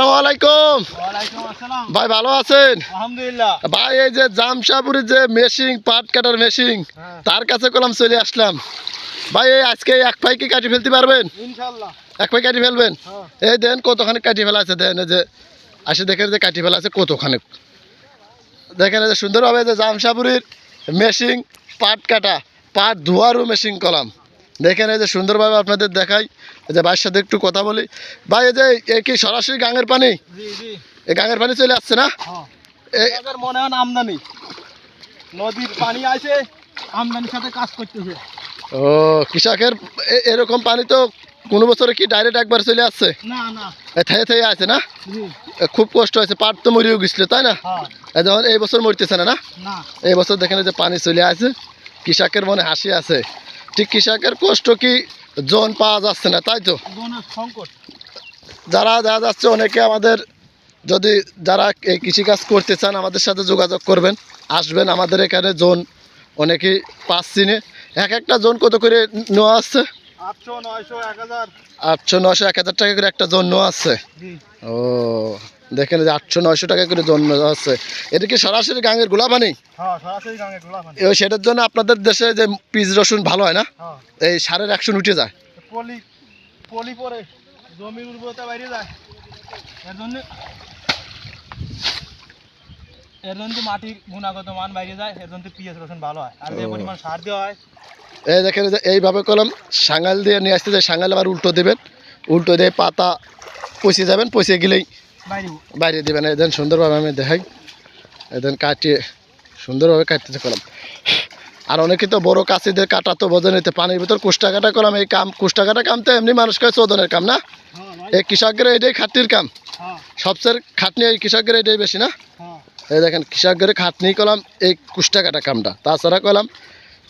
আসসালামু আলাইকুম। ভাই ভালো আছেন? ভাই এই যে জামশাপুরের যে মেশিন পাট কাটার মেশিন হ্যাঁ। তার কাছে কলাম চলে আসলাম। ভাই এই আজকে এক পাই কি কাটি ফেলতে পারবেন? এক পাই কাটি ফেলবেন? হ্যাঁ। এই দেন কতখানি কাটি ফেলা আছে দেন যে আসে দেখেন যে কাটি ফেলা আছে কতখানি। দেখেন যে সুন্দরভাবে যে জামশাপুরের মেশিন পাট কাটা পাট ধোয়ারও মেশিন কলাম। দেখেন এই যে সুন্দরভাবে আপনাদের দেখাই। এই যে ভাইয়ের সাথে একটু কথা বলি। ভাই এই যে এই কি সরাসরি গাঙের পানি? এই গাঙের পানি চলে আসছে না? হ্যাঁ। মনে হয় আমদানি। নদীর পানি আছে আমদানির সাথে কাজ করতেছে। ও কৃষকের এরকম পানি তো কোনো বছরে কি ডাইরেক্ট একবার চলে আসছে? না না। থেয়ে থেয়ে আছে না? খুব কষ্ট হয়েছে পাট তো মরিও গেছিল তাই না? হ্যাঁ। যেমন এই বছর মরতেছে না না? এই বছর দেখেন যে পানি চলে আছে কৃষকের মনে হাসি আছে। ঠিক কৃষকের কষ্ট কি জন পাওয়া যাচ্ছে না তাই তো? যারা দেখা যাচ্ছে অনেকে আমাদের যদি যারা এই কৃষিকাজ করতে চান আমাদের সাথে যোগাযোগ করবেন আসবেন। আমাদের এখানে জোন অনেকেই পাচ্ছি না। এক একটা জোন কত করে নেওয়া আসছে আটশো নয়শো এক হাজার। আটশো নশো এক হাজার টাকা করে একটা জোন নেওয়া আসছে ও দেখেন যে আটশো নয়শো টাকা করে জোন নেওয়া আছে। এটা কি সরাসরি গাঙের গোলা পানি হ্যাঁ সেটার জন্য আপনাদের দেশে যে পিস রসুন ভালো হয় না? হ্যাঁ। এই সারের একশো উঠে যায়। জমির উর্বরতা বাইরে যায়। এর জন্য এর জন্য মাটির গুণাগত মান বাইরে যায় এর জন্য পিএস রসুন ভালো হয়। আর যে পরিমাণ সার দেওয়া হয় এই দেখেন যে এইভাবে কলম সাঙ্গাল দিয়ে নিয়ে আসতে যায় সাঙ্গাল আবার উল্টো দেবেন। উল্টো দিয়ে পাতা পচে যাবেন পচে গেলেই বাইরে দেবেন এদেন সুন্দরভাবে আমি দেখাই। এদেন কাটিয়ে সুন্দরভাবে কাটতে করলাম আর অনেকে তো বড় কাছিদের কাটা তো বোঝে নিতে পানির ভিতর কুষ্টা কাটা কলম এই কাম কুষ্টা কাটা কাম তো এমনি মানুষ মানুষকে চোদনের কাম না? হ্যাঁ এই কৃষকের এটাই খাটনির কাম। হ্যাঁ। সবচেয়ে খাটনি এই কৃষকের এটাই বেশি না? হ্যাঁ। এই দেখেন কৃষকের খাটনি কলাম এই কুষ্টা কাটা কামটা। তাছাড়া কলাম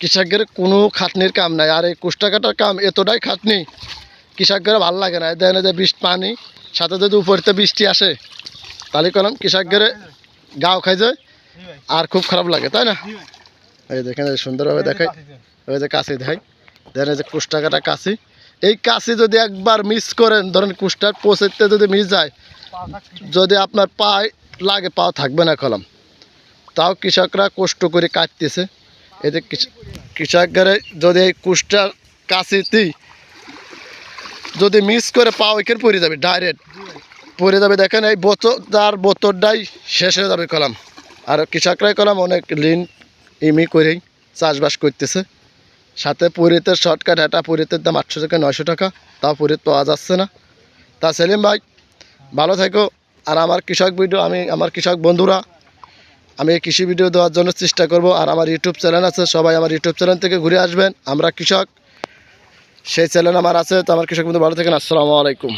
কৃষকের কোনো খাটনির কাম নাই আর এই কুষ্টা কাটার কাম এতটাই খাটনি কৃষকের ভালো লাগে না। দেখেন যে বৃষ্টি পানি, সাথে যদি উপরেতে বৃষ্টি আসে, তাহলে কলাম কৃষকের গাও খাই যায় আর খুব খারাপ লাগে, তাই না? এই দেখেন সুন্দরভাবে দেখাই। ওই যে কাশি দেখাই। দেখেন যে কুষ্টা কাটা কাশি। এই কাশি যদি একবার মিস করেন, ধরেন কুষ্টার পচেতে যদি মিস যায়, যদি আপনার পায়ে লাগে, পাও থাকবে না কলম। তাও কৃষকরা কষ্ট করে কাটতেছে। এতে কৃষকরা যদি এই কুষ্টার কাশিতেই যদি মিস করে পাও এখানে পড়ে যাবে ডাইরেক্ট পড়ে যাবে দেখেন, এই বোতল তার বোতলটাই শেষ হয়ে যাবে কলাম। আর কৃষকরাই কলাম অনেক লিন ইমি করেই চাষবাস করতেছে। সাথে পুরীতে শর্টকাট এটা পুরীতের দাম আটশো থেকে নয়শো টাকা, তাও পুরীত পাওয়া যাচ্ছে না। তা সেলিম ভাই, ভালো থেকো। আর আমার কৃষক ভিডিও, আমি, আমার কৃষক বন্ধুরা, আমি কৃষি ভিডিও দেওয়ার জন্য চেষ্টা করব। আর আমার ইউটিউব চ্যানেল আছে, সবাই আমার ইউটিউব চ্যানেল থেকে ঘুরে আসবেন। আমরা কৃষক সেই চ্যানেল আমার আছে তো আমার কৃষক বন্ধু ভালো থাকেন আসসালামু আলাইকুম।